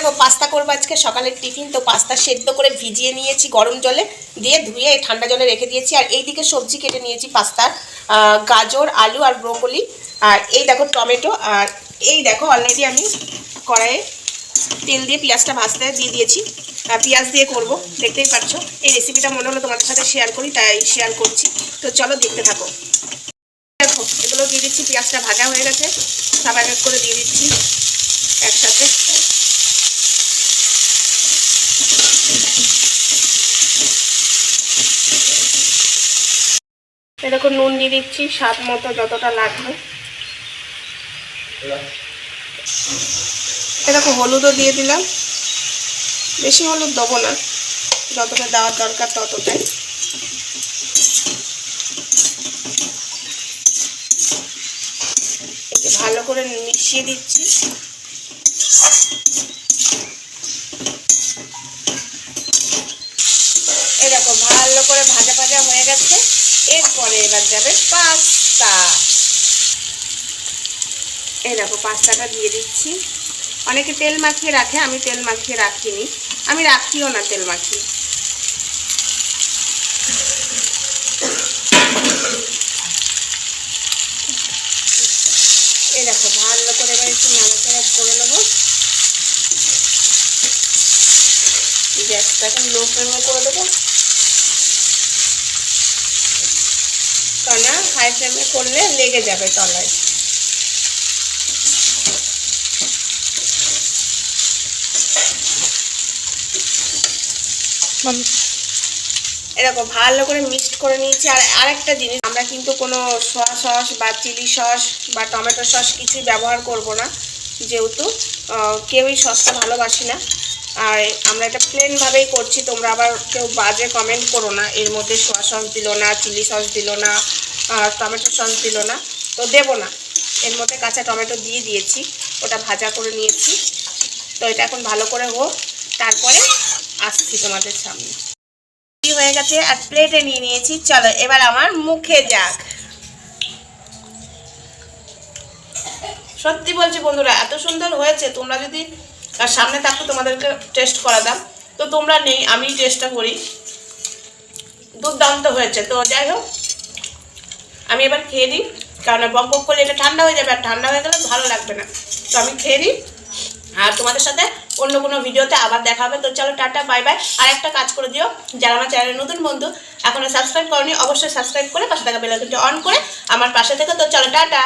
দেখো পাস্তা করব আজকে। সকালের টিফিন, তো পাস্তা সেদ্ধ করে ভিজিয়ে নিয়েছি গরম জলে, দিয়ে ধুয়ে এই ঠান্ডা জলে রেখে দিয়েছি। আর এইদিকে সবজি কেটে নিয়েছি পাস্তার গাজর, আলু আর ব্রোকলি। আর এই দেখো টমেটো, আর এই দেখো অলরেডি আমি কড়াইয়ে তেল দিয়ে পেঁয়াজটা ভাজতে দিয়ে দিয়েছি। পেঁয়াজ দিয়ে করব, দেখতেই পাচ্ছ? এই রেসিপিটা মনে হলো তোমাদের সাথে শেয়ার করি, তাই শেয়ার করছি। তো চলো দেখতে থাকো। দেখো, এগুলো দিয়ে দিচ্ছি, পেঁয়াজটা ভাজা হয়ে গেছে। সব এক এক করে দিয়ে দিচ্ছি একসাথে। এরকম নুন দিয়ে দিচ্ছি, স্বাদ মতো যতটা লাগবে। এরকম হলুদও দিয়ে দিলাম। বেশি হলুদ দেবো না, যতটা দেওয়ার দরকার ততটাই। ভালো করে মিশিয়ে দিচ্ছি এরকম ভালো করে ভাজা ভাজা হয়ে গেছে এরপরে এবার যাবে পাস্তা। এই দেখো, পাস্তাটা দিয়ে দিচ্ছি। অনেকে তেল মাখিয়ে রাখে, আমি তেল মাখিয়ে রাখিনি। আমি রাখিও না তেল মাখিয়ে এই দেখো, ভালো করে এবার একটু নাড়াচাড়া করে নেব। গ্যাসটাকে লো ফ্লেমে করে দেবো। কারণ হাই ফ্লেমে করলে লেগে যাবে তলায়। এরকম ভালো করে মিক্সড করে নিয়েছি। আর আরেকটা জিনিস আমরা কিন্তু কোনো সোয়া সস বা চিলি সস বা টমেটো সস কিছুই ব্যবহার করব না। যেহেতু কেউই সসটা ভালোবাসি না। আর আমরা এটা প্লেনভাবেই করছি, তোমরা আবার কেউ বাজে কমেন্ট করো না। এর মধ্যে সোয়া সস দিল না চিলি সস দিল না টমেটো সস দিল না, তো দেবো না। এর মধ্যে কাঁচা টমেটো দিয়ে দিয়েছি, ওটা ভাজা করে নিয়েছি। তো এটা এখন ভালো করে হোক তারপরে আসছি তোমাদের সামনে। হয়ে গেছে, আর প্লেটে নিয়ে নিয়েছি। চলো, এবার আমার মুখে যাক। সত্যি বলছি বন্ধুরা, এত সুন্দর হয়েছে, তোমরা যদি আর সামনে থাকতো তোমাদেরকে টেস্ট করাতাম। তো তোমরা নেই, আমি চেষ্টা করি। দুর্দান্ত হয়েছে। তো যাই হোক, আমি এবার খেয়ে দিই কারণ বক বক করলে এটা ঠান্ডা হয়ে যাবে, আর ঠান্ডা হয়ে গেলে ভালো লাগবে না। তো আমি খেয়ে নিই। আর তোমাদের সাথে অন্য কোনো ভিডিওতে আবার দেখা হবে। তো চলো, টাটা বাই বাই আর একটা কাজ করে দিও, যারা আমার চ্যানেলের নতুন বন্ধু, এখনও সাবস্ক্রাইব করনি, অবশ্যই সাবস্ক্রাইব করে পাশে থাকা বেলাইকনটি অন করে আমার পাশে থেকে। তো চলো, টাটা।